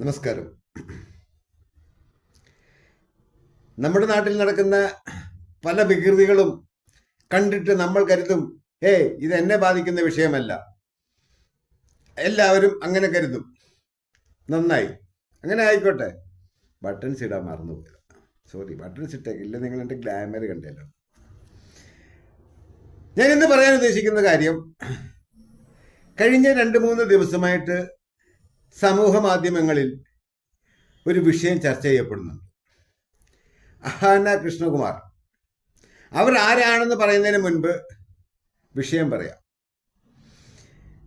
നമസ്കാരം. നമ്മുടെ നാട്ടിൽ നടക്കുന്ന പല വികൃതികളും കണ്ടിട്ട് നമ്മൾ കരുതും ഏ ഇത് എന്നെ ബാധിക്കുന്ന വിഷയമല്ല. എല്ലാവരും അങ്ങനെ കരുതും. നന്നായി. അങ്ങനെ ആയിക്കോട്ടെ. ബട്ടൺസ് ഇടാൻ മറന്നുപോയത് സോറി ബട്ടൺസ് ഇല്ല നിങ്ങൾ എന്റെ ഗ്ലാമർ കണ്ടല്ലോ. ഞാൻ ഇന്ന് പറയാൻ ഉദ്ദേശിക്കുന്ന കാര്യം കഴിഞ്ഞ രണ്ട് മൂന്ന് ദിവസമായിട്ട് സമൂഹ മാധ്യമങ്ങളിൽ ഒരു വിഷയം ചർച്ച ചെയ്യപ്പെടുന്നുണ്ട്. അഹാന കൃഷ്ണകുമാർ. അവർ ആരാണെന്ന് പറയുന്നതിന് മുൻപ് വിഷയം പറയാം.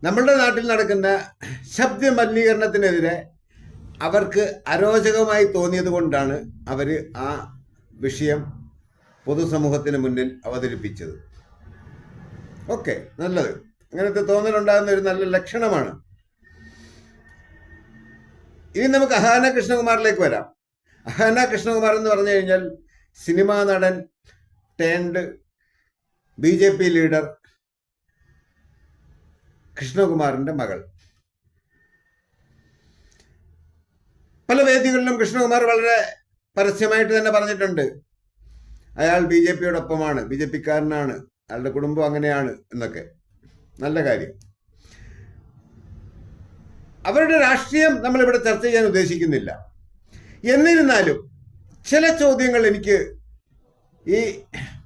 നമ്മളുടെ നാട്ടിൽ നടക്കുന്ന ശബ്ദ മലിനീകരണത്തിനെതിരെ അവർക്ക് അരോചകമായി തോന്നിയത് കൊണ്ടാണ് അവർ ആ വിഷയം പൊതുസമൂഹത്തിന് മുന്നിൽ അവതരിപ്പിച്ചത്. ഓക്കെ നല്ലത്. അങ്ങനത്തെ തോന്നലുണ്ടാകുന്ന ഒരു നല്ല ലക്ഷണമാണ് ഇനി നമുക്ക് അഹാന കൃഷ്ണകുമാറിലേക്ക് വരാം. അഹാന കൃഷ്ണകുമാർ എന്ന് പറഞ്ഞു കഴിഞ്ഞാൽ സിനിമാ നടൻ turned B J P leader കൃഷ്ണകുമാറിന്റെ മകൾ. പല വേദികളിലും കൃഷ്ണകുമാർ വളരെ പരസ്യമായിട്ട് തന്നെ പറഞ്ഞിട്ടുണ്ട്. അയാൾ ബി ജെ പിയോടൊപ്പമാണ് ബി ജെ പിക്കാരനാണ് അയാളുടെ കുടുംബം അങ്ങനെയാണ് എന്നൊക്കെ. നല്ല കാര്യം. അവരുടെ രാഷ്ട്രീയം നമ്മളിവിടെ ചർച്ച ചെയ്യാൻ ഉദ്ദേശിക്കുന്നില്ല. എന്നിരുന്നാലും ചില ചോദ്യങ്ങൾ എനിക്ക് ഈ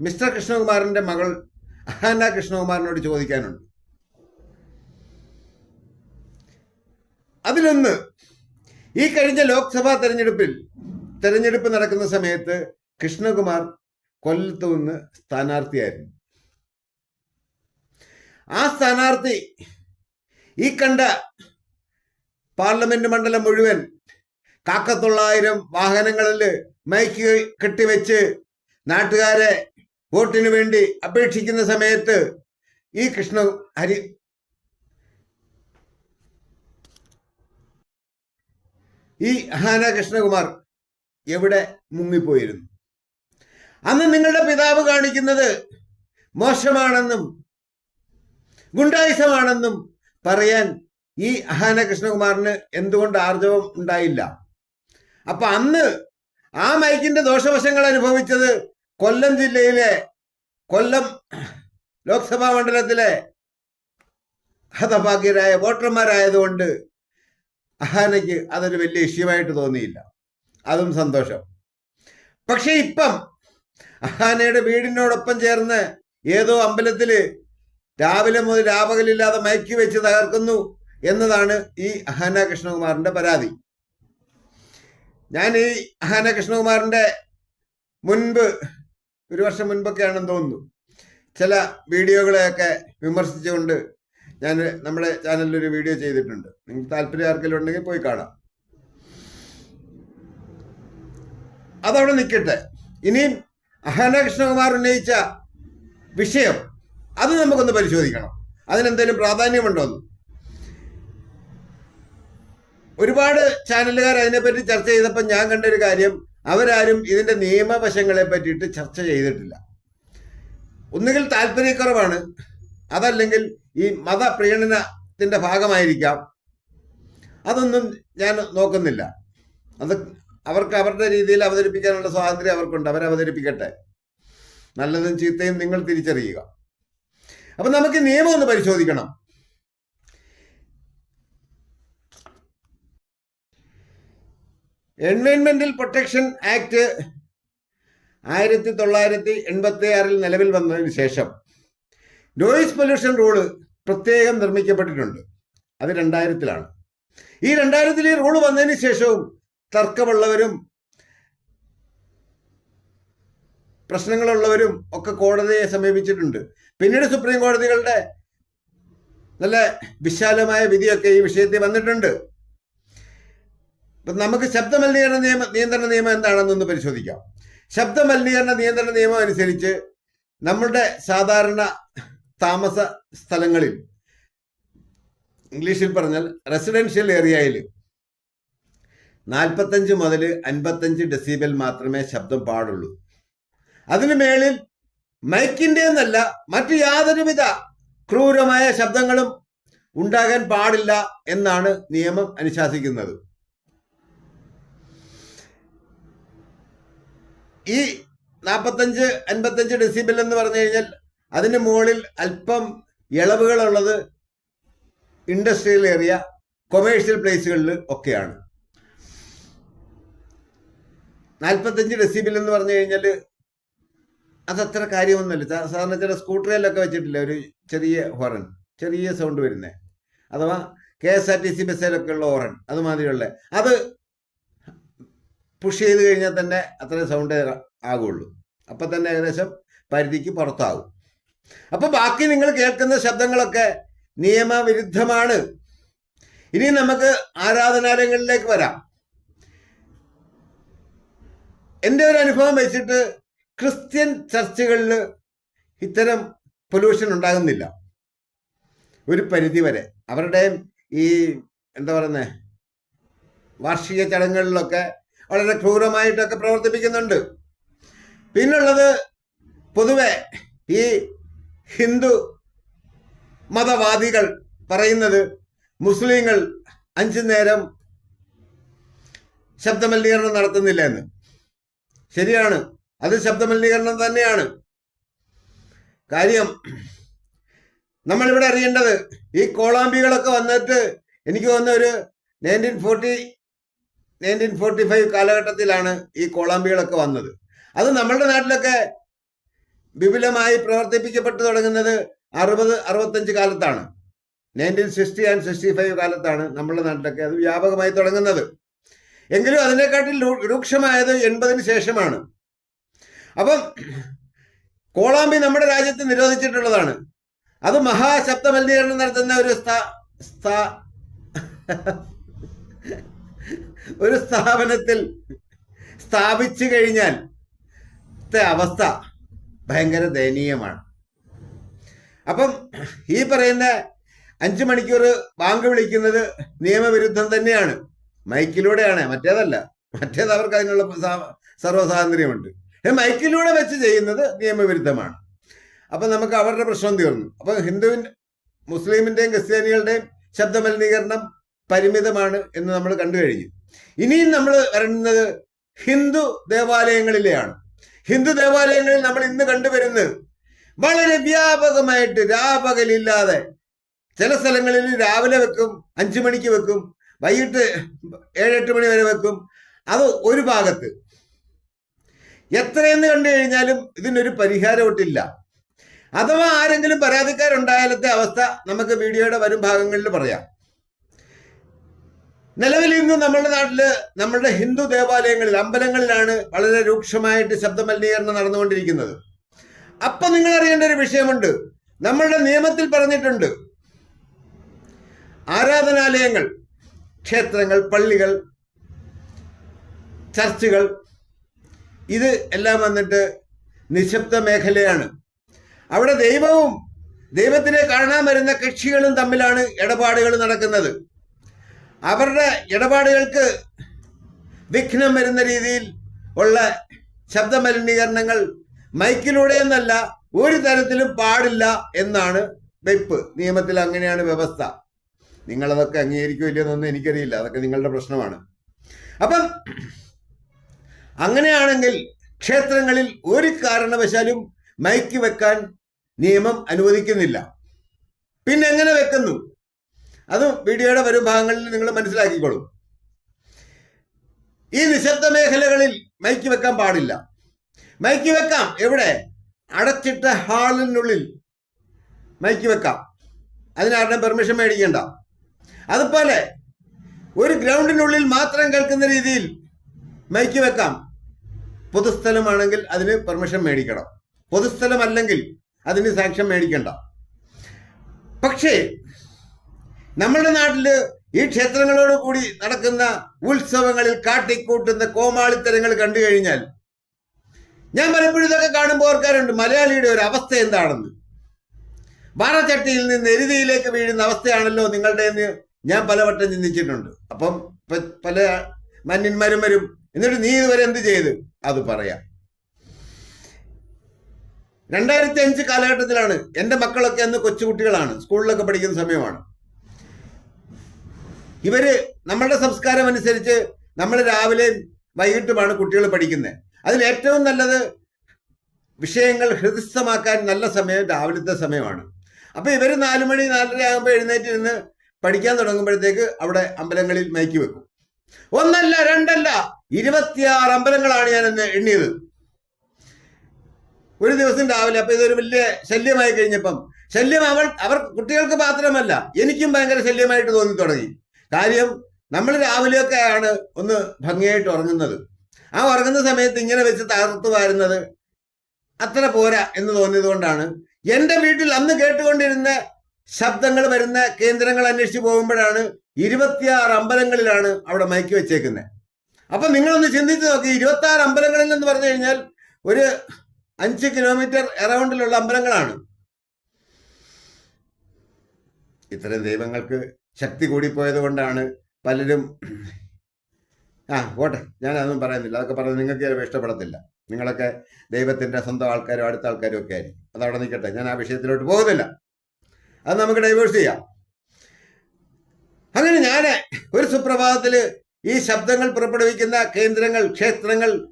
മിസ്റ്റർ കൃഷ്ണകുമാറിന്റെ മകൾ അഹാന കൃഷ്ണകുമാറിനോട് ചോദിക്കാനുണ്ട്. അതിലൊന്ന് ഈ കഴിഞ്ഞ ലോക്സഭാ തെരഞ്ഞെടുപ്പിൽ തെരഞ്ഞെടുപ്പ് നടക്കുന്ന സമയത്ത് കൃഷ്ണകുമാർ കൊല്ലത്ത് നിന്ന് സ്ഥാനാർത്ഥിയായിരുന്നു. ആ സ്ഥാനാർത്ഥി ഈ കണ്ട പാർലമെന്റ് മണ്ഡലം മുഴുവൻ കാക്കത്തൊള്ളായിരം വാഹനങ്ങളിൽ മൈക്ക് കെട്ടിവെച്ച് നാട്ടുകാരെ വോട്ടിനു വേണ്ടി അപേക്ഷിക്കുന്ന സമയത്ത് ഈ കൃഷ്ണ ഹരി ഈ ഹാന കൃഷ്ണകുമാർ എവിടെ മുങ്ങിപ്പോയിരുന്നു? അന്ന് നിങ്ങളുടെ പിതാവ് കാണിക്കുന്നത് മോശമാണെന്നും ഗുണ്ടായുസമാണെന്നും പറയാൻ ഈ അഹാന കൃഷ്ണകുമാറിന് എന്തുകൊണ്ട് ആർജവം ഉണ്ടായില്ല? അപ്പൊ അന്ന് ആ മൈക്കിന്റെ ദോഷവശങ്ങൾ അനുഭവിച്ചത് കൊല്ലം ജില്ലയിലെ കൊല്ലം ലോക്സഭാ മണ്ഡലത്തിലെ ഹതഭാഗ്യരായ വോട്ടർമാരായതുകൊണ്ട് അഹാനയ്ക്ക് അതൊരു വലിയ ഇഷ്യമായിട്ട് തോന്നിയില്ല. അതും സന്തോഷം. പക്ഷെ ഇപ്പം അഹാനയുടെ വീടിനോടൊപ്പം ചേർന്ന് ഏതോ അമ്പലത്തിൽ രാവിലെ മുതൽ രാപകലില്ലാതെ മയക്കി വെച്ച് തകർക്കുന്നു. എന്നതാണ് ഈ അഹാന കൃഷ്ണകുമാറിന്റെ പരാതി. ഞാൻ ഈ അഹാന കൃഷ്ണകുമാറിന്റെ മുൻപ് ഒരു വർഷം മുൻപൊക്കെയാണെന്ന് തോന്നുന്നു. ചില വീഡിയോകളെയൊക്കെ വിമർശിച്ചുകൊണ്ട് ഞാൻ നമ്മുടെ ചാനലിൽ ഒരു വീഡിയോ ചെയ്തിട്ടുണ്ട്. നിങ്ങൾക്ക് താല്പര്യം ആർക്കെങ്കിലും ഉണ്ടെങ്കിൽ പോയി കാണാം. അതവിടെ നിൽക്കട്ടെ. ഇനിയും അഹാന കൃഷ്ണകുമാർ ഉന്നയിച്ച വിഷയം അത് നമുക്കൊന്ന് പരിശോധിക്കണം. അതിനെന്തെങ്കിലും പ്രാധാന്യമുണ്ടോന്ന് ഒരുപാട് ചാനലുകാർ അതിനെപ്പറ്റി ചർച്ച ചെയ്തപ്പോൾ ഞാൻ കണ്ട ഒരു കാര്യം അവരാരും ഇതിന്റെ നിയമവശങ്ങളെ പറ്റിയിട്ട് ചർച്ച ചെയ്തിട്ടില്ല. ഒന്നുകിൽ താല്പര്യക്കുറവാണ് അതല്ലെങ്കിൽ ഈ മതപ്രീണനത്തിന്റെ ഭാഗമായിരിക്കാം. അതൊന്നും ഞാൻ നോക്കുന്നില്ല. അത് അവർക്ക് അവരുടെ രീതിയിൽ അവതരിപ്പിക്കാനുള്ള സ്വാതന്ത്ര്യം അവർക്കുണ്ട് അവർ അവതരിപ്പിക്കട്ടെ. നല്ലതും ചീത്തയും നിങ്ങൾ തിരിച്ചറിയുക. അപ്പം നമുക്ക് നിയമം ഒന്ന് പരിശോധിക്കണം. എൻവയോൺമെന്റൽ പ്രൊട്ടക്ഷൻ ആക്ട് ആയിരത്തി തൊള്ളായിരത്തി എൺപത്തി ആറിൽ നിലവിൽ വന്നതിന് ശേഷം നോയിസ് പൊല്യൂഷൻ റൂൾ പ്രത്യേകം നിർമ്മിക്കപ്പെട്ടിട്ടുണ്ട്. അത് രണ്ടായിരത്തിലാണ്. ഈ രണ്ടായിരത്തിൽ ഈ റൂൾ വന്നതിന് ശേഷവും തർക്കമുള്ളവരും പ്രശ്നങ്ങളുള്ളവരും ഒക്കെ കോടതിയെ സമീപിച്ചിട്ടുണ്ട്. പിന്നീട് സുപ്രീം കോടതികളുടെ നല്ല വിശാലമായ വിധിയൊക്കെ ഈ വിഷയത്തിൽ വന്നിട്ടുണ്ട്. ഇപ്പം നമുക്ക് ശബ്ദ മലിനീകരണ നിയമ നിയന്ത്രണ നിയമം എന്താണെന്നൊന്ന് പരിശോധിക്കാം. ശബ്ദ മലിനീകരണ നിയന്ത്രണ നിയമം അനുസരിച്ച് നമ്മളുടെ സാധാരണ താമസ സ്ഥലങ്ങളിൽ ഇംഗ്ലീഷിൽ പറഞ്ഞാൽ റെസിഡൻഷ്യൽ ഏരിയയിൽ നാൽപ്പത്തഞ്ച് മുതൽ അൻപത്തഞ്ച് ഡെസിബൽ മാത്രമേ ശബ്ദം പാടുള്ളൂ. അതിനു മേളിൽ മൈക്കിന്റെ എന്നല്ല മറ്റു യാതൊരുവിധ ക്രൂരമായ ശബ്ദങ്ങളും ഉണ്ടാകാൻ പാടില്ല എന്നാണ് നിയമം അനുശാസിക്കുന്നത്. ഈ നാൽപ്പത്തഞ്ച് അൻപത്തഞ്ച് ഡെസിബിൾ എന്ന് പറഞ്ഞു കഴിഞ്ഞാൽ അതിന് മുകളിൽ അല്പം ഇളവുകളുള്ളത് ഇൻഡസ്ട്രിയൽ ഏരിയ കൊമേഴ്ഷ്യൽ പ്ലേസുകളിൽ ഒക്കെയാണ്. നാൽപ്പത്തഞ്ച് ഡെസിബിൾ എന്ന് പറഞ്ഞു കഴിഞ്ഞാൽ അത്ര കാര്യമൊന്നുമില്ല. സാധാരണ ചില സ്കൂട്ടറിലൊക്കെ വെച്ചിട്ടില്ല ഒരു ചെറിയ ഹോറൺ ചെറിയ സൗണ്ട് വരുന്നത് അഥവാ K S R T C ബസ്സിലൊക്കെ ഉള്ള ഹോറൻ അതുമാതിരിയുള്ള. അത് പുഷ് ചെയ്ത് കഴിഞ്ഞാൽ തന്നെ അത്രയും സൗണ്ട് ആകുള്ളൂ. അപ്പം തന്നെ ഏകദേശം പരിധിക്ക് പുറത്താകും അപ്പോൾ ബാക്കി നിങ്ങൾ കേൾക്കുന്ന ശബ്ദങ്ങളൊക്കെ നിയമവിരുദ്ധമാണ്. ഇനി നമുക്ക് ആരാധനാലയങ്ങളിലേക്ക് വരാം. എന്റെ ഒരു അനുഭവം വെച്ചിട്ട് ക്രിസ്ത്യൻ ചർച്ചുകളിൽ ഇത്തരം പൊല്യൂഷൻ ഉണ്ടാകുന്നില്ല. ഒരു പരിധി വരെ. അവരുടെയും ഈ എന്താ പറയുന്നത് വാർഷിക ചടങ്ങുകളിലൊക്കെ വളരെ ക്രൂരമായിട്ടൊക്കെ പ്രവർത്തിപ്പിക്കുന്നുണ്ട്. പിന്നുള്ളത് പൊതുവെ ഈ ഹിന്ദു മതവാദികൾ പറയുന്നത് മുസ്ലിങ്ങൾ അഞ്ചു നേരം ശബ്ദമലിനീകരണം നടത്തുന്നില്ല എന്ന് ശരിയാണ്. അത് ശബ്ദമലിനീകരണം തന്നെയാണ്. കാര്യം നമ്മളിവിടെ അറിയേണ്ടത് ഈ കോളാമ്പികളൊക്കെ വന്നിട്ട് എനിക്ക് തോന്നുന്ന ഒരു nineteen forty nineteen forty five കാലഘട്ടത്തിലാണ് ഈ കോളാമ്പികളൊക്കെ വന്നത്. അത് നമ്മളുടെ നാട്ടിലൊക്കെ വിപുലമായി പ്രവർത്തിപ്പിക്കപ്പെട്ടു തുടങ്ങുന്നത് അറുപത് അറുപത്തഞ്ച് കാലത്താണ്. Nineteen sixty and sixty five കാലത്താണ് നമ്മുടെ നാട്ടിലൊക്കെ അത് വ്യാപകമായി തുടങ്ങുന്നത്. എങ്കിലും അതിനെക്കാട്ടിൽ രൂക്ഷമായത് എൺപതിന് ശേഷമാണ്. അപ്പം കോളാമ്പി നമ്മുടെ രാജ്യത്ത് നിരോധിച്ചിട്ടുള്ളതാണ്. അത് മഹാശബ്ദ മലിനീകരണം നടത്തുന്ന ഒരു സ്ഥാ സ്ഥാ ഒരു സ്ഥാപനത്തിൽ സ്ഥാപിച്ചു കഴിഞ്ഞാൽ അവസ്ഥ ഭയങ്കര ദയനീയമാണ്. അപ്പം ഈ പറയുന്ന അഞ്ചു മണിക്കൂർ ബാങ്ക് വിളിക്കുന്നത് നിയമവിരുദ്ധം തന്നെയാണ്. മൈക്കിലൂടെയാണ്. മറ്റേതല്ല. മറ്റേത് അവർക്ക് അതിനുള്ള സർവസ്വാതന്ത്ര്യമുണ്ട് മൈക്കിലൂടെ വെച്ച് ചെയ്യുന്നത് നിയമവിരുദ്ധമാണ്. അപ്പം നമുക്ക് അവരുടെ പ്രശ്നം തീർന്നു. അപ്പം ഹിന്ദുവിൻ മുസ്ലിമിന്റെയും ക്രിസ്ത്യാനികളുടെയും ശബ്ദ മലിനീകരണം പരിമിതമാണ് എന്ന് നമ്മൾ കണ്ടു കഴിഞ്ഞു. ഇനിയും നമ്മൾ വരുന്നത് ഹിന്ദു ദേവാലയങ്ങളിലെയാണ്. ഹിന്ദു ദേവാലയങ്ങളിൽ നമ്മൾ ഇന്ന് കണ്ടുവരുന്നത് വളരെ വ്യാപകമായിട്ട് രാപകലില്ലാതെ ചില സ്ഥലങ്ങളിൽ രാവിലെ വെക്കും അഞ്ചു മണിക്ക് വെക്കും വൈകിട്ട് ഏഴെട്ട് മണി വരെ വെക്കും. അത് ഒരു ഭാഗത്ത്. എത്രയെന്ന് കണ്ടു കഴിഞ്ഞാലും ഇതിനൊരു പരിഹാരമൊട്ടില്ല അഥവാ ആരെങ്കിലും പരാതിക്കാരുണ്ടായാലത്തെ അവസ്ഥ നമുക്ക് വീഡിയോയുടെ വരും ഭാഗങ്ങളിൽ പറയാം. നിലവിൽ ഇന്ന് നമ്മുടെ നാട്ടിൽ നമ്മുടെ ഹിന്ദു ദേവാലയങ്ങളിൽ അമ്പലങ്ങളിലാണ് വളരെ രൂക്ഷമായിട്ട് ശബ്ദമലിനീകരണം നടന്നുകൊണ്ടിരിക്കുന്നത്. അപ്പൊ നിങ്ങൾ അറിയേണ്ട ഒരു വിഷയമുണ്ട്. നമ്മളുടെ നിയമത്തിൽ പറഞ്ഞിട്ടുണ്ട്. ആരാധനാലയങ്ങൾ ക്ഷേത്രങ്ങൾ പള്ളികൾ ചർച്ചുകൾ ഇത് എല്ലാം വന്നിട്ട് നിശബ്ദ മേഖലയാണ്. അവിടെ ദൈവവും ദൈവത്തിനെ കാണാൻ വരുന്ന കക്ഷികളും തമ്മിലാണ് ഇടപാടുകൾ നടക്കുന്നത്. അവരുടെ ഇടപാടുകൾക്ക് വിഘ്നം വരുന്ന രീതിയിൽ ഉള്ള ശബ്ദമലിനീകരണങ്ങൾ മൈക്കിലൂടെ എന്നല്ല ഒരു തരത്തിലും പാടില്ല എന്നാണ് വെപ്പ് നിയമത്തിൽ അങ്ങനെയാണ് വ്യവസ്ഥ. നിങ്ങളതൊക്കെ അംഗീകരിക്കുമല്ലോ എന്നൊന്നും എനിക്കറിയില്ല. അതൊക്കെ നിങ്ങളുടെ പ്രശ്നമാണ്. അപ്പം അങ്ങനെയാണെങ്കിൽ ക്ഷേത്രങ്ങളിൽ ഒരു കാരണവശാലും മൈക്ക് വെക്കാൻ നിയമം അനുവദിക്കുന്നില്ല. പിന്നെ എങ്ങനെ വെക്കുന്നു? അത് വീഡിയോയുടെ വരും ഭാഗങ്ങളിൽ നിങ്ങൾ മനസ്സിലാക്കിക്കോളും. ഈ നിശബ്ദ മേഖലകളിൽ മൈക്ക് വെക്കാൻ പാടില്ല. മൈക്ക് വെക്കാം. എവിടെ? അടച്ചിട്ട ഹാളിനുള്ളിൽ മൈക്ക് വെക്കാം. അതിനാരുടെ പെർമിഷൻ മേടിക്കേണ്ട. അതുപോലെ ഒരു ഗ്രൗണ്ടിനുള്ളിൽ മാത്രം കേൾക്കുന്ന രീതിയിൽ മൈക്ക് വെക്കാം. പൊതുസ്ഥലമാണെങ്കിൽ അതിന് പെർമിഷൻ മേടിക്കണം. പൊതുസ്ഥലമല്ലെങ്കിൽ അതിന് സാക്ഷ്യം മേടിക്കണ്ട. പക്ഷേ നമ്മുടെ നാട്ടിൽ ഈ ക്ഷേത്രങ്ങളോട് കൂടി നടക്കുന്ന ഉത്സവങ്ങളിൽ കാട്ടിക്കൂട്ടുന്ന കോമാളിത്തരങ്ങൾ കണ്ടു കഴിഞ്ഞാൽ ഞാൻ പലപ്പോഴും ഇതൊക്കെ കാണുമ്പോൾ ഓർക്കാറുണ്ട് മലയാളിയുടെ ഒരു അവസ്ഥ എന്താണെന്ന്. വാറച്ചട്ടിയിൽ നിന്ന് എരുതിയിലേക്ക് വീഴുന്ന അവസ്ഥയാണല്ലോ നിങ്ങളുടെ എന്ന് ഞാൻ പലവട്ടം ചിന്തിച്ചിട്ടുണ്ട്. അപ്പം പല മന്യന്മാരും വരും എന്നിട്ട് നീ ഇതുവരെ എന്ത് ചെയ്ത്? അത് പറയാം. രണ്ടായിരത്തി അഞ്ച് കാലഘട്ടത്തിലാണ് എന്റെ മക്കളൊക്കെ അന്ന് കൊച്ചുകുട്ടികളാണ് സ്കൂളിലൊക്കെ പഠിക്കുന്ന സമയമാണ്. ഇവർ നമ്മളുടെ സംസ്കാരം അനുസരിച്ച് നമ്മൾ രാവിലെ വൈകിട്ടുമാണ് കുട്ടികൾ പഠിക്കുന്നത്. അതിൽ ഏറ്റവും നല്ലത് വിഷയങ്ങൾ ഹൃദയസ്ഥമാക്കാൻ നല്ല സമയം രാവിലത്തെ സമയമാണ്. അപ്പൊ ഇവർ നാലുമണി നാലര ആകുമ്പോൾ എഴുന്നേറ്റിരുന്ന് പഠിക്കാൻ തുടങ്ങുമ്പോഴത്തേക്ക് അവിടെ അമ്പലങ്ങളിൽ മയക്കി വെക്കും. ഒന്നല്ല രണ്ടല്ല ഇരുപത്തിയാറ് അമ്പലങ്ങളാണ് ഞാൻ എണ്ണിയത്. ഒരു ദിവസം രാവിലെ അപ്പൊ ഇതൊരു വലിയ ശല്യമായി കഴിഞ്ഞപ്പം ശല്യം അവൾ അവർ കുട്ടികൾക്ക് മാത്രമല്ല എനിക്കും ഭയങ്കര ശല്യമായിട്ട് തോന്നി തുടങ്ങി. കാര്യം നമ്മൾ രാവിലെയൊക്കെയാണ് ഒന്ന് ഭംഗിയായിട്ട് ഉറങ്ങുന്നത്. ആ ഉറങ്ങുന്ന സമയത്ത് ഇങ്ങനെ വെച്ച് തകർത്ത് വാരുന്നത് അത്ര പോരാ എന്ന് തോന്നിയത് കൊണ്ടാണ്. എന്റെ വീട്ടിൽ അന്ന് കേട്ടുകൊണ്ടിരുന്ന ശബ്ദങ്ങൾ വരുന്ന കേന്ദ്രങ്ങൾ അന്വേഷിച്ച് പോകുമ്പോഴാണ് ഇരുപത്തിയാറ് അമ്പലങ്ങളിലാണ് അവിടെ മയക്കി വെച്ചേക്കുന്നത് അപ്പൊ നിങ്ങളൊന്ന് ചിന്തിച്ച് നോക്കി ഇരുപത്തി ആറ് അമ്പലങ്ങളിൽ എന്ന് പറഞ്ഞു കഴിഞ്ഞാൽ ഒരു അഞ്ച് കിലോമീറ്റർ എറൗണ്ടിലുള്ള അമ്പലങ്ങളാണ്. ഇത്തരം ദൈവങ്ങൾക്ക് ശക്തി കൂടിപ്പോയത് കൊണ്ടാണ് പലരും ആ പോട്ടെ. ഞാനതൊന്നും പറയുന്നില്ല. അതൊക്കെ പറഞ്ഞ് നിങ്ങൾക്ക് ഇഷ്ടപ്പെടത്തില്ല. നിങ്ങളൊക്കെ ദൈവത്തിന്റെ സ്വന്തം ആൾക്കാരും അടുത്ത ആൾക്കാരും ഒക്കെ ആയിരിക്കും. അതവിടെ നിൽക്കട്ടെ. ഞാൻ ആ വിഷയത്തിലോട്ട് പോകുന്നില്ല. അത് നമുക്ക് ഡൈവേഴ്സ് ചെയ്യാം. അങ്ങനെ ഞാൻ ഒരു സുപ്രഭാതത്തിൽ ഈ ശബ്ദങ്ങൾ പുറപ്പെടുവിക്കുന്ന കേന്ദ്രങ്ങൾ ക്ഷേത്രങ്ങൾ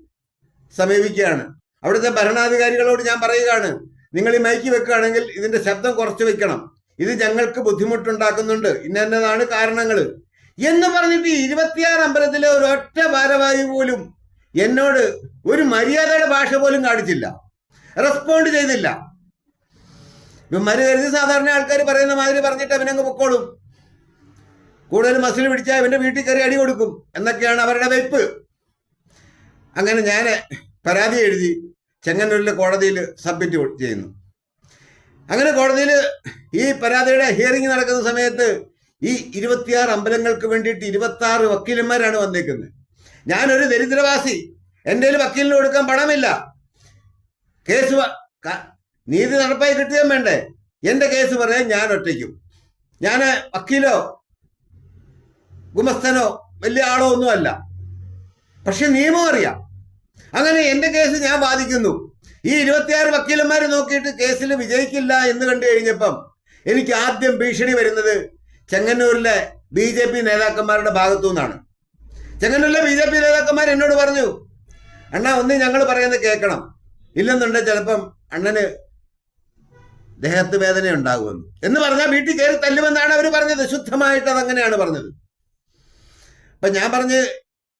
സമീപിക്കുകയാണ്. അവിടുത്തെ ഭരണാധികാരികളോട് ഞാൻ പറയുകയാണ് നിങ്ങൾ ഈ മൈക്ക് വെക്കുകയാണെങ്കിൽ ഇതിന്റെ ശബ്ദം കുറച്ച് വെക്കണം. ഇത് ഞങ്ങൾക്ക് ബുദ്ധിമുട്ടുണ്ടാക്കുന്നുണ്ട്. ഇന്നതാണ് കാരണങ്ങൾ. എന്ന് പറഞ്ഞിട്ട് ഇരുപത്തിയാറ് അമ്പലത്തിലെ ഒരു ഒറ്റ ഭാരവാഹി പോലും എന്നോട് ഒരു മര്യാദയുടെ ഭാഷ പോലും കാണിച്ചില്ല. റെസ്പോണ്ട് ചെയ്തില്ല. ഇവന്മാര് സാധാരണ ആൾക്കാർ പറയുന്ന മാതിരി പറഞ്ഞിട്ട് അവനങ്ങ് പൊക്കോളും. കൂടുതൽ മസിൽ പിടിച്ചാൽ അവന്റെ വീട്ടിൽ കയറി അടി കൊടുക്കും. എന്നൊക്കെയാണ് അവരുടെ വെയ്പ്പ്. അങ്ങനെ ഞാൻ പരാതി എഴുതി ചെങ്ങന്നൂരിലെ കോടതിയിൽ സബ്മിറ്റ് ചെയ്യുന്നു. അങ്ങനെ കോടതിയിൽ ഈ പരാതിയുടെ ഹിയറിംഗ് നടക്കുന്ന സമയത്ത് ഈ ഇരുപത്തിയാറ് അമ്പലങ്ങൾക്ക് വേണ്ടിയിട്ട് ഇരുപത്തി വക്കീലന്മാരാണ് വന്നേക്കുന്നത്. ഞാനൊരു ദരിദ്രവാസി. എന്റെ കയ്യിൽ വക്കീലിന് കൊടുക്കാൻ പണമില്ല. കേസ് നീതി നടപ്പായി കിട്ടുകയും വേണ്ടേ? എന്റെ കേസ് പറയാൻ ഞാൻ ഒറ്റയ്ക്കും. ഞാൻ വക്കീലോ ഗുമസ്തനോ വലിയ ആളോ ഒന്നുമല്ല. പക്ഷെ നിയമം അറിയാം. അങ്ങനെ എന്റെ കേസ് ഞാൻ ബാധിക്കുന്നു ഈ ഇരുപത്തിയാറ് വക്കീലന്മാർ നോക്കിയിട്ട് കേസിൽ വിജയിക്കില്ല എന്ന് കണ്ടു കഴിഞ്ഞപ്പം എനിക്ക് ആദ്യം ഭീഷണി വരുന്നത് ചെങ്ങന്നൂരിലെ ബി ജെ പി നേതാക്കന്മാരുടെ ഭാഗത്തു നിന്നാണ്. ചെങ്ങന്നൂരിലെ ബി ജെ പി നേതാക്കന്മാർ എന്നോട് പറഞ്ഞു അണ്ണ ഒന്ന് ഞങ്ങൾ പറയുന്നത് കേൾക്കണം. ഇല്ലെന്നുണ്ടെങ്കിൽ ചിലപ്പം അണ്ണന് ദേഹത്ത് വേദന ഉണ്ടാകുമെന്ന്. എന്ന് പറഞ്ഞാൽ വീട്ടിൽ കയറി തല്ലുമെന്നാണ് അവർ പറഞ്ഞത്. ശുദ്ധമായിട്ട് അതങ്ങനെയാണ് പറഞ്ഞത്. അപ്പൊ ഞാൻ പറഞ്ഞ്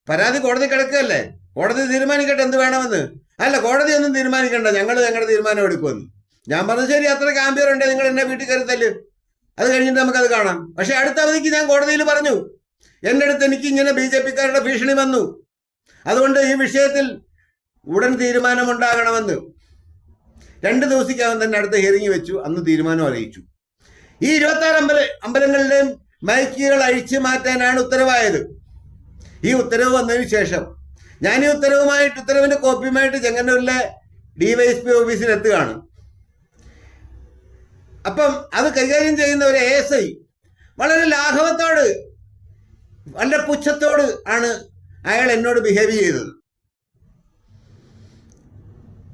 പരാതി കോടതി കിടക്കുകയല്ലേ? കോടതി തീരുമാനിക്കട്ടെ എന്ത് വേണമെന്ന്? അല്ല കോടതി ഒന്നും തീരുമാനിക്കണ്ട. ഞങ്ങൾ ഞങ്ങളുടെ തീരുമാനം എടുക്കുമെന്ന്. ഞാൻ പറഞ്ഞു ശരി അത്ര ആംബിയർ ഉണ്ട്. നിങ്ങൾ എന്നെ വീട്ടിൽ കയറി തല്ല്. അത് കഴിഞ്ഞിട്ട് നമുക്കത് കാണാം. പക്ഷെ അടുത്ത അവധിക്ക് ഞാൻ കോടതിയിൽ പറഞ്ഞു. എന്റെ അടുത്ത് എനിക്ക് ഇങ്ങനെ ബി ജെ പിക്കാരുടെ ഭീഷണി വന്നു. അതുകൊണ്ട് ഈ വിഷയത്തിൽ ഉടൻ തീരുമാനമുണ്ടാകണമെന്ന്. രണ്ട് ദിവസത്തേക്കകം തന്നെ അടുത്ത ഹിയറിംഗ് വെച്ചു. അന്ന് തീരുമാനം അറിയിച്ചു. ഈ ഇരുപത്തി ആറ് അമ്പല അമ്പലങ്ങളിലെയും മൈക്കുകൾ അഴിച്ചു മാറ്റാനാണ് ഉത്തരവായത്. ഈ ഉത്തരവ് വന്നതിന് ശേഷം ഞാൻ ഈ ഉത്തരവുമായിട്ട് ഉത്തരവിന്റെ കോപ്പിയുമായിട്ട് ചെങ്ങന്നൂരിലെ ഡിവൈഎസ്പി ഓഫീസിൽ എത്തുകയാണ്. അപ്പം അത് കൈകാര്യം ചെയ്യുന്ന ഒരു എ എസ് ഐ വളരെ ലാഘവത്തോട് വളരെ പുച്ഛത്തോട് ആണ് അയാൾ എന്നോട് ബിഹേവ് ചെയ്തത്.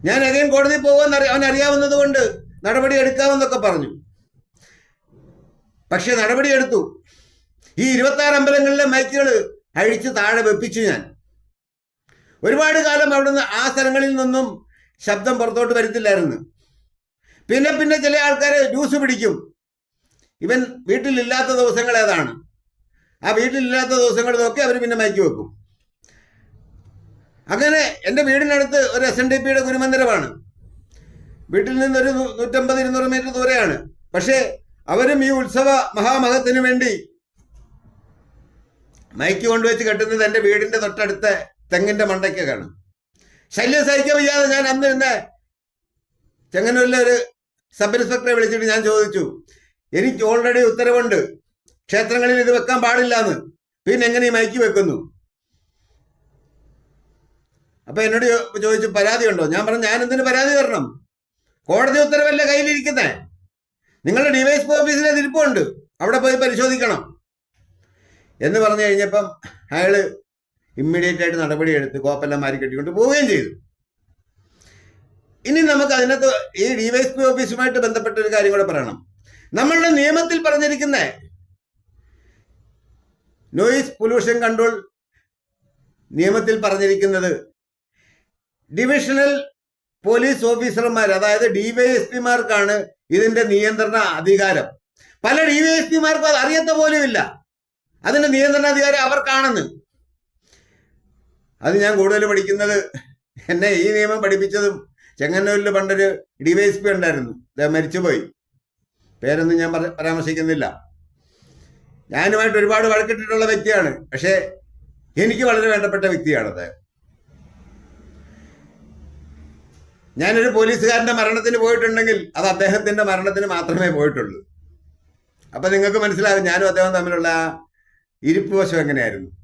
ഞാൻ അകൈൻ കോടതി പോകുമെന്ന് അവൻ അറിയാവുന്നത് കൊണ്ട് നടപടി എടുക്കാമെന്നൊക്കെ പറഞ്ഞു. പക്ഷെ നടപടി എടുത്തു. ഈ ഇരുപത്തി ആറ് അമ്പലങ്ങളിലെ മൈക്കുകൾ അഴിച്ച് താഴെ വെപ്പിച്ചു ഞാൻ. ഒരുപാട് കാലം അവിടുന്ന് ആ സ്ഥലങ്ങളിൽ നിന്നും ശബ്ദം പുറത്തോട്ട് വരത്തില്ലായിരുന്നു. പിന്നെ പിന്നെ ചില ആൾക്കാരെ ജ്യൂസ് പിടിക്കും. ഇവൻ വീട്ടിലില്ലാത്ത ദിവസങ്ങൾ ഏതാണ്? ആ വീട്ടിലില്ലാത്ത ദിവസങ്ങൾ നോക്കി അവർ പിന്നെ മയക്കി വെക്കും. അങ്ങനെ എന്റെ വീടിനടുത്ത് ഒരു എസ് എൻ ഡി പിയുടെ ഗുരുമന്ദിരമാണ്. വീട്ടിൽ നിന്നൊരു നൂറ്റമ്പത് ഇരുന്നൂറ് മീറ്റർ ദൂരെയാണ്. പക്ഷേ അവരും ഈ ഉത്സവ മഹാമഹത്തിന് വേണ്ടി മയക്കി കൊണ്ടുവച്ച് കെട്ടുന്നത് എന്റെ വീടിന്റെ തൊട്ടടുത്ത തെങ്ങിന്റെ മണ്ടയ്ക്ക് കാണും. ശല്യം സഹിക്കാൻ വയ്യാതെ ഞാൻ അന്ന് തന്നെ ചെങ്ങന്നൂരിലെ ഒരു സബ് ഇൻസ്പെക്ടറെ വിളിച്ചിട്ട് ഞാൻ ചോദിച്ചു എനിക്ക് ഓൾറെഡി ഉത്തരവുണ്ട്. ക്ഷേത്രങ്ങളിൽ ഇത് വെക്കാൻ പാടില്ല എന്ന് പിന്നെ എങ്ങനെ ഈ മയക്കി വെക്കുന്നു? അപ്പൊ എന്നോട് ചോദിച്ചു പരാതി ഉണ്ടോ? ഞാൻ പറഞ്ഞു ഞാൻ എന്തിനു പരാതി തരണം? കോടതി ഉത്തരവല്ല കയ്യിലിരിക്കുന്നേ? നിങ്ങളുടെ ഡിവൈസ് ഓഫീസിലെ തിരുപ്പുണ്ട്. അവിടെ പോയി പരിശോധിക്കണം. എന്ന് പറഞ്ഞു കഴിഞ്ഞപ്പം അയാൾ ഇമ്മീഡിയറ്റ് ആയിട്ട് നടപടിയെടുത്ത് കോപ്പെല്ലാം കെട്ടിക്കൊണ്ട് പോവുകയും ചെയ്തു. ഇനി നമുക്ക് അതിനകത്ത് ഈ ഡിവൈഎസ്പി ഓഫീസുമായിട്ട് ബന്ധപ്പെട്ട ഒരു കാര്യം കൂടെ പറയണം. നമ്മളുടെ നിയമത്തിൽ പറഞ്ഞിരിക്കുന്ന നോയിസ് പൊല്യൂഷൻ കൺട്രോൾ നിയമത്തിൽ പറഞ്ഞിരിക്കുന്നത് ഡിവിഷണൽ പോലീസ് ഓഫീസർമാർ അതായത് ഡിവൈഎസ്പിമാർക്കാണ് ഇതിന്റെ നിയന്ത്രണ അധികാരം. പല ഡിവൈഎസ്പിമാർക്കും അത് അറിയത്ത പോലുമില്ല. അതിന്റെ നിയന്ത്രണ അധികാരം അവർക്കാണെന്ന്. അത് ഞാൻ കൂടുതൽ പഠിക്കുന്നത് എന്നെ ഈ നിയമം പഠിപ്പിച്ചതും ചെങ്ങന്നൂരിൽ പണ്ടൊരു ഡി വൈ എസ് പി ഉണ്ടായിരുന്നു. മരിച്ചുപോയി. പേരൊന്നും ഞാൻ പരാമർശിക്കുന്നില്ല. ഞാനുമായിട്ട് ഒരുപാട് വഴക്കിട്ടിട്ടുള്ള വ്യക്തിയാണ്. പക്ഷേ എനിക്ക് വളരെ വേണ്ടപ്പെട്ട വ്യക്തിയാണത് ഞാനൊരു പോലീസുകാരന്റെ മരണത്തിന് പോയിട്ടുണ്ടെങ്കിൽ അത് അദ്ദേഹത്തിന്റെ മരണത്തിന് മാത്രമേ പോയിട്ടുള്ളൂ. അപ്പൊ നിങ്ങൾക്ക് മനസ്സിലാകും ഞാനും അദ്ദേഹം തമ്മിലുള്ള ഇരിപ്പ് വശം എങ്ങനെയായിരുന്നു?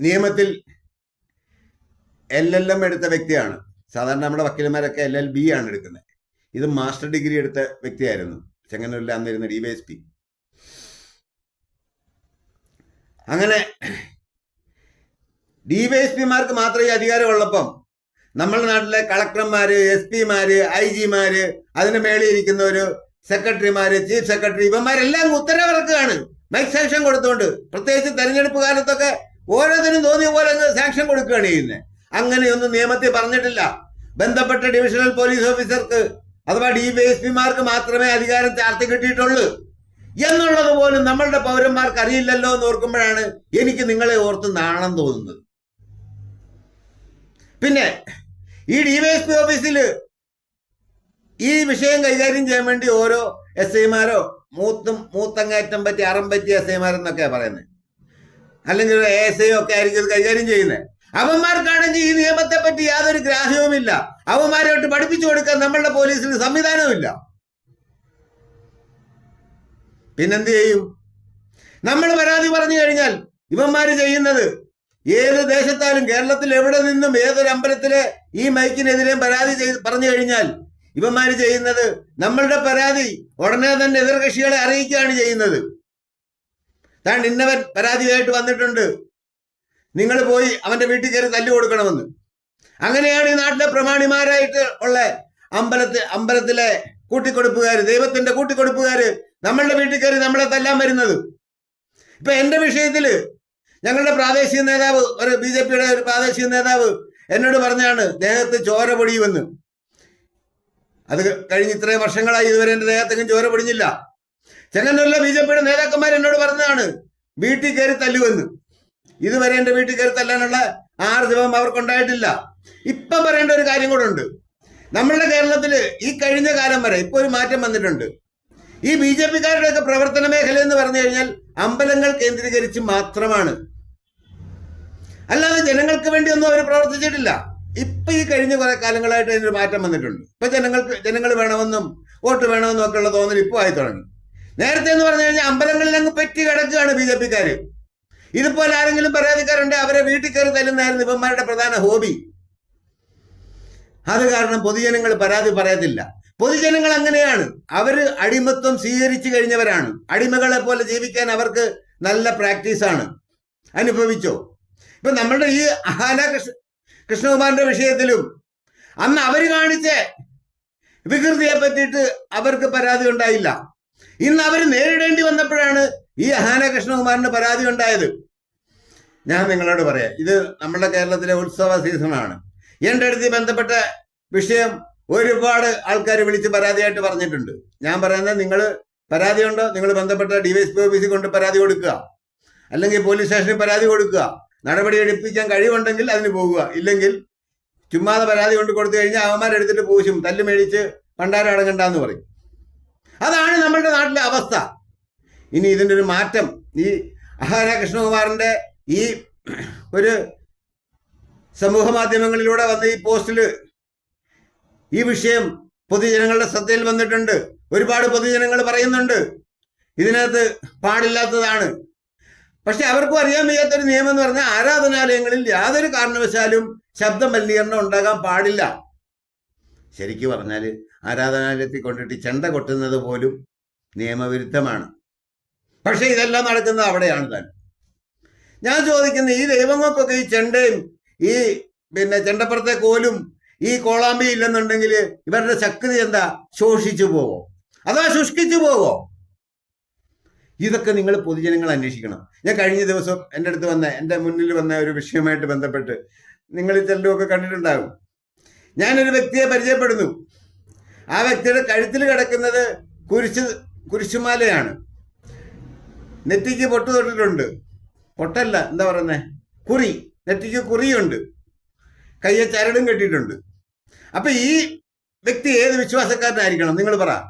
നിയമത്തിൽ എൽ എൽ എം എടുത്ത വ്യക്തിയാണ്. സാധാരണ നമ്മുടെ വക്കീലന്മാരൊക്കെ എൽ എൽ ബി ആണ് എടുക്കുന്നത്. ഇത് മാസ്റ്റർ ഡിഗ്രി എടുത്ത വ്യക്തിയായിരുന്നു. ചെങ്ങന്നൂരിൽ അന്നിരുന്ന ഡി വൈ എസ് പി. അങ്ങനെ ഡി വൈ എസ് പിമാർക്ക് മാത്രമേ ഈ അധികാരമുള്ളപ്പം നമ്മുടെ നാട്ടിലെ കളക്ടർമാര് എസ് പിമാര് ഐ ജിമാര് അതിന് മേളിൽ ഇരിക്കുന്നവര് സെക്രട്ടറിമാര് ചീഫ് സെക്രട്ടറി ഇവന്മാരെല്ലാം ഉത്തരവിറക്കുകയാണ്. മൈക്ക് സാക്ഷ്യം കൊടുത്തുകൊണ്ട്. പ്രത്യേകിച്ച് തെരഞ്ഞെടുപ്പ് കാലത്തൊക്കെ ഓരോന്നിനും തോന്നിയ പോലെ സാങ്ഷൻ കൊടുക്കുകയാണ് ചെയ്യുന്നത് അങ്ങനെയൊന്നും നിയമത്തിൽ പറഞ്ഞിട്ടില്ല. ബന്ധപ്പെട്ട ഡിവിഷണൽ പോലീസ് ഓഫീസർക്ക് അഥവാ ഡി വൈ എസ് പിമാർക്ക് മാത്രമേ അധികാരം ചാർത്തി കിട്ടിയിട്ടുള്ളൂ. എന്നുള്ളത് പോലും നമ്മളുടെ പൗരന്മാർക്ക് അറിയില്ലല്ലോ എന്ന് ഓർക്കുമ്പോഴാണ് എനിക്ക് നിങ്ങളെ ഓർത്ത് നാണം തോന്നുന്നത്. പിന്നെ ഈ ഡിവൈഎസ്പി ഓഫീസിൽ ഈ വിഷയം കൈകാര്യം ചെയ്യാൻ വേണ്ടി ഓരോ എസ് ഐമാരോ മൂത്തും മൂത്തങ്ങേറ്റം പറ്റി അറം പറ്റിയ എസ് ഐമാരെന്നൊക്കെയാണ് പറയുന്നത് അല്ലെങ്കിൽ എസ് ഐ ഒക്കെ ആയിരിക്കും ഇത് കൈകാര്യം ചെയ്യുന്നത്. അവന്മാർക്കാണെങ്കിൽ ഈ നിയമത്തെ പറ്റി യാതൊരു ഗ്രാഹ്യവുമില്ല. അവന്മാരോട്ട് പഠിപ്പിച്ചു കൊടുക്കാൻ നമ്മളുടെ പോലീസിന് സംവിധാനവുമില്ല. പിന്നെന്ത് ചെയ്യും? നമ്മൾ പരാതി പറഞ്ഞു കഴിഞ്ഞാൽ ഇവന്മാര് ചെയ്യുന്നത് ഏത് ദേശത്താലും കേരളത്തിൽ എവിടെ നിന്നും ഏതൊരു അമ്പലത്തിലെ ഈ മൈക്കിനെതിരെയും പരാതി ചെയ്ത് പറഞ്ഞു കഴിഞ്ഞാൽ ഇവന്മാര് ചെയ്യുന്നത് നമ്മളുടെ പരാതി ഉടനെ തന്നെ എതിർകക്ഷികളെ അറിയിക്കുകയാണ് ചെയ്യുന്നത്. താൻ ഇന്നവൻ പരാതിയായിട്ട് വന്നിട്ടുണ്ട്. നിങ്ങൾ പോയി അവന്റെ വീട്ടിൽ കയറി തല്ലു കൊടുക്കണമെന്ന്. അങ്ങനെയാണ് ഈ നാട്ടിലെ പ്രമാണിമാരായിട്ട് ഉള്ള അമ്പലത്തിൽ അമ്പലത്തിലെ കൂട്ടിക്കൊടുപ്പുകാർ ദൈവത്തിന്റെ കൂട്ടിക്കൊടുപ്പുകാർ നമ്മളുടെ വീട്ടിൽ കയറി നമ്മളെ തല്ലാൻ വരുന്നത്. ഇപ്പൊ എന്റെ വിഷയത്തിൽ ഞങ്ങളുടെ പ്രാദേശിക നേതാവ് ഒരു ബി ജെ പിയുടെ ഒരു പ്രാദേശിക നേതാവ് എന്നോട് പറഞ്ഞാണ് ദേഹത്ത് ചോര പൊടിയുമെന്ന്. അത് കഴിഞ്ഞ് ഇത്രയും വർഷങ്ങളായി ഇതുവരെ എന്റെ ദേഹത്തെങ്കിലും ചോര പൊടിഞ്ഞില്ല. ചെങ്ങന്നൂരിലെ ബി ജെ പിയുടെ നേതാക്കന്മാർ എന്നോട് പറഞ്ഞതാണ് വീട്ടിൽ കയറി തല്ലുവെന്ന്. ഇതുവരെ എന്റെ വീട്ടിൽ കയറി തല്ലാനുള്ള ആർജവം അവർക്കുണ്ടായിട്ടില്ല. ഇപ്പം പറയേണ്ട ഒരു കാര്യം കൂടെ ഉണ്ട്. നമ്മളുടെ കേരളത്തിൽ ഈ കഴിഞ്ഞ കാലം വരെ ഇപ്പൊ ഒരു മാറ്റം വന്നിട്ടുണ്ട്. ഈ ബി ജെ പിക്കാരുടെയൊക്കെ പ്രവർത്തന മേഖല എന്ന് പറഞ്ഞു കഴിഞ്ഞാൽ അമ്പലങ്ങൾ കേന്ദ്രീകരിച്ച് മാത്രമാണ്. അല്ലാതെ ജനങ്ങൾക്ക് വേണ്ടി ഒന്നും അവർ പ്രവർത്തിച്ചിട്ടില്ല. ഇപ്പൊ ഈ കഴിഞ്ഞ കുറെ കാലങ്ങളായിട്ട് അതിനൊരു മാറ്റം വന്നിട്ടുണ്ട്. ഇപ്പൊ ജനങ്ങൾക്ക് ജനങ്ങൾ വേണമെന്നും വോട്ട് വേണമെന്നും ഒക്കെ ഉള്ള തോന്നൽ ഇപ്പോൾ ആയി തുടങ്ങി. നേരത്തെ എന്ന് പറഞ്ഞു കഴിഞ്ഞാൽ അമ്പലങ്ങളിൽ അങ്ങ് പെറ്റി കിടക്കുകയാണ് ബി ജെ പിക്കാർ ഇതുപോലെ ആരെങ്കിലും പരാതിക്കാരുണ്ട് അവരെ വീട്ടിൽ കയറി തല്ലുന്നതായിരുന്നു ഇവന്മാരുടെ പ്രധാന ഹോബി. അത് കാരണം പൊതുജനങ്ങൾ പരാതി പറയത്തില്ല. പൊതുജനങ്ങൾ അങ്ങനെയാണ്. അവർ അടിമത്വം സ്വീകരിച്ചു കഴിഞ്ഞവരാണ്. അടിമകളെ പോലെ ജീവിക്കാൻ അവർക്ക് നല്ല പ്രാക്ടീസാണ് അനുഭവിച്ചോ? ഇപ്പൊ നമ്മളുടെ ഈ അഹാന കൃഷ്ണ കൃഷ്ണകുമാറിന്റെ വിഷയത്തിലും അന്ന് അവർ കാണിച്ച വികൃതിയെ പറ്റിയിട്ട് അവർക്ക് പരാതി ഉണ്ടായില്ല. ഇന്ന് അവർ നേരിടേണ്ടി വന്നപ്പോഴാണ് ഈ അഹാന കൃഷ്ണകുമാറിന് പരാതി ഉണ്ടായത്. ഞാൻ നിങ്ങളോട് പറയാം ഇത് നമ്മുടെ കേരളത്തിലെ ഉത്സവ സീസണാണ്. എന്റെ അടുത്ത് ബന്ധപ്പെട്ട വിഷയം ഒരുപാട് ആൾക്കാർ വിളിച്ച് പരാതിയായിട്ട് പറഞ്ഞിട്ടുണ്ട്. ഞാൻ പറയുന്നത് നിങ്ങൾ പരാതി ഉണ്ടോ? നിങ്ങൾ ബന്ധപ്പെട്ട ഡിവൈഎസ്പി ഓഫീസിൽ കൊണ്ട് പരാതി കൊടുക്കുക. അല്ലെങ്കിൽ പോലീസ് സ്റ്റേഷനിൽ പരാതി കൊടുക്കുക. നടപടി എടുപ്പിക്കാൻ കഴിവുണ്ടെങ്കിൽ അതിന് പോകുക. ഇല്ലെങ്കിൽ ചുമ്മാതെ പരാതി കൊണ്ട് കൊടുത്തു കഴിഞ്ഞാൽ അവന്മാരെടുത്തിട്ട് പൂശും തല്ല് മേടിച്ച് പണ്ടാരം അടങ്ങണ്ടെന്ന് പറയും. അതാണ് നമ്മളുടെ നാട്ടിലെ അവസ്ഥ. ഇനി ഇതിന്റെ ഒരു മാറ്റം. ഈ അഹാര കൃഷ്ണകുമാറിന്റെ ഈ ഒരു സമൂഹ മാധ്യമങ്ങളിലൂടെ വന്ന ഈ പോസ്റ്റിൽ ഈ വിഷയം പൊതുജനങ്ങളുടെ ശ്രദ്ധയിൽ വന്നിട്ടുണ്ട്. ഒരുപാട് പൊതുജനങ്ങൾ പറയുന്നുണ്ട്. ഇതിനകത്ത് പാടില്ലാത്തതാണ്. പക്ഷെ അവർക്കും അറിയാൻ വയ്യാത്തൊരു നിയമം എന്ന് പറഞ്ഞാൽ ആരാധനാലയങ്ങളിൽ യാതൊരു കാരണവശാലും ശബ്ദ മലിനീകരണം ഉണ്ടാകാൻ പാടില്ല. ശരിക്കു പറഞ്ഞാൽ ആരാധനാലയത്തിൽ കൊണ്ടിട്ട് ചെണ്ട കൊട്ടുന്നത് പോലും നിയമവിരുദ്ധമാണ്. പക്ഷെ ഇതെല്ലാം നടക്കുന്നത് അവിടെയാണ് താൻ. ഞാൻ ചോദിക്കുന്നത് ഈ ദൈവങ്ങൾക്കൊക്കെ ഈ ചെണ്ടയും ഈ പിന്നെ ചെണ്ടപ്പുറത്തെ കോലും ഈ കോളാമ്പി ഇല്ലെന്നുണ്ടെങ്കിൽ ഇവരുടെ ശക്തി എന്താ? ശോഷിച്ചു പോവോ? അതാ ശുഷ്കിച്ചു പോവോ? ഇതൊക്കെ നിങ്ങൾ പൊതുജനങ്ങൾ അന്വേഷിക്കണം. ഞാൻ കഴിഞ്ഞ ദിവസം എന്റെ അടുത്ത് വന്ന എന്റെ മുന്നിൽ വന്ന ഒരു വിഷയമായിട്ട് ബന്ധപ്പെട്ട് നിങ്ങൾ ചിലരുമൊക്കെ കണ്ടിട്ടുണ്ടാകും. ഞാനൊരു വ്യക്തിയെ പരിചയപ്പെടുന്നു. ആ വ്യക്തിയുടെ കഴുത്തിൽ കിടക്കുന്നത് കുരിശ് കുരിശുമാലയാണ്. നെറ്റിക്ക് പൊട്ട് തൊട്ടിട്ടുണ്ട്. പൊട്ടല്ല എന്താ പറയുന്നത് കുറി. നെറ്റിക്ക് കുറിയുണ്ട്. കയ്യെ ചരടും കെട്ടിയിട്ടുണ്ട്. അപ്പൊ ഈ വ്യക്തി ഏത് വിശ്വാസക്കാരനായിരിക്കണം? നിങ്ങൾ പറ.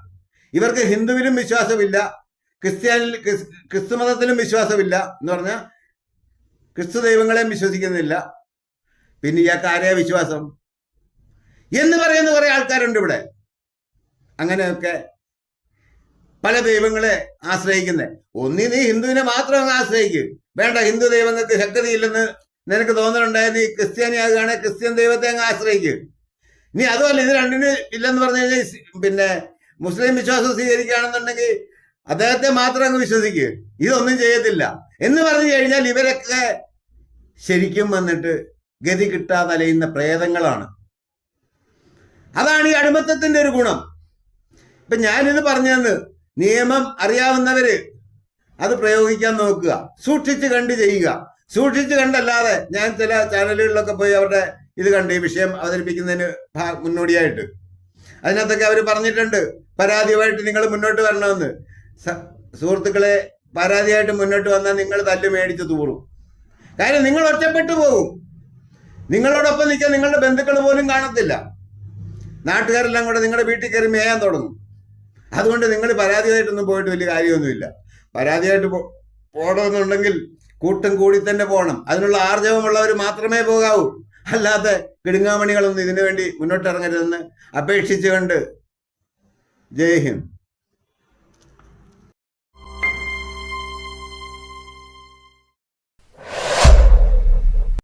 ഇവർക്ക് ഹിന്ദുവിലും വിശ്വാസമില്ല ക്രിസ്ത്യാനിൽ ക്രിസ്തുമതത്തിലും ക്രിസ്തു മതത്തിലും വിശ്വാസമില്ല എന്ന് പറഞ്ഞാൽ ക്രിസ്തു ദൈവങ്ങളെയും വിശ്വസിക്കുന്നില്ല. പിന്നെ ഇയാൾക്ക് ആരെയാ വിശ്വാസം? എന്ന് പറയുന്ന കുറെ ആൾക്കാരുണ്ട് ഇവിടെ. അങ്ങനെയൊക്കെ പല ദൈവങ്ങളെ ആശ്രയിക്കുന്നത് ഒന്നി നീ ഹിന്ദുവിനെ മാത്രം അങ്ങ് ആശ്രയിക്കും. വേണ്ട ഹിന്ദു ദൈവങ്ങൾക്ക് ശക്തിയില്ലെന്ന് നിനക്ക് തോന്നലുണ്ടായ നീ ക്രിസ്ത്യാനിയാകുകയാണെങ്കിൽ ക്രിസ്ത്യൻ ദൈവത്തെ അങ്ങ് ആശ്രയിക്കും. നീ അതുമല്ല ഇത് രണ്ടിന് ഇല്ലെന്ന് പറഞ്ഞു കഴിഞ്ഞാൽ പിന്നെ മുസ്ലിം വിശ്വാസം സ്വീകരിക്കുകയാണെന്നുണ്ടെങ്കിൽ അദ്ദേഹത്തെ മാത്രം അങ്ങ് വിശ്വസിക്കുക ഇതൊന്നും ചെയ്യത്തില്ല. എന്ന് പറഞ്ഞു കഴിഞ്ഞാൽ ഇവരൊക്കെ ശരിക്കും വന്നിട്ട് ഗതി കിട്ടാതെ അലയുന്ന പ്രേതങ്ങളാണ്. അതാണ് ഈ അടിമത്തത്തിന്റെ ഒരു ഗുണം. ഇപ്പൊ ഞാനിത് പറഞ്ഞതെന്ന് നിയമം അറിയാവുന്നവര് അത് പ്രയോഗിക്കാൻ നോക്കുക സൂക്ഷിച്ച് കണ്ട് ചെയ്യുക. സൂക്ഷിച്ച് കണ്ടല്ലാതെ ഞാൻ ചില ചാനലുകളിലൊക്കെ പോയി അവരുടെ ഇത് കണ്ട് ഈ വിഷയം അവതരിപ്പിക്കുന്നതിന് മുന്നോടിയായിട്ട്. അതിനകത്തൊക്കെ അവർ പറഞ്ഞിട്ടുണ്ട് പരാതിയുമായിട്ട് നിങ്ങൾ മുന്നോട്ട് വരണമെന്ന്. സുഹൃത്തുക്കളെ പരാതിയായിട്ട് മുന്നോട്ട് വന്നാൽ നിങ്ങൾ തല്ല് മേടിച്ച് തൂറും. കാര്യം നിങ്ങൾ ഒറ്റപ്പെട്ടു പോകും. നിങ്ങളോടൊപ്പം നിൽക്കാൻ നിങ്ങളുടെ ബന്ധുക്കൾ പോലും കാണത്തില്ല. നാട്ടുകാരെല്ലാം കൂടെ നിങ്ങളുടെ വീട്ടിൽ കയറി മേയാൻ തുടങ്ങും. അതുകൊണ്ട് നിങ്ങൾ പരാതിയായിട്ടൊന്നും പോയിട്ട് വലിയ കാര്യമൊന്നുമില്ല. പരാതിയായിട്ട് പോകണമെന്നുണ്ടെങ്കിൽ കൂട്ടം കൂടി തന്നെ പോകണം. അതിനുള്ള ആർജവമുള്ളവർ മാത്രമേ പോകാവൂ. അല്ലാതെ കിടുങ്ങാമണികളൊന്നും ഇതിനു വേണ്ടി മുന്നോട്ടിറങ്ങരുതെന്ന് അപേക്ഷിച്ചുകൊണ്ട് ജയ് ഹിന്ദ്.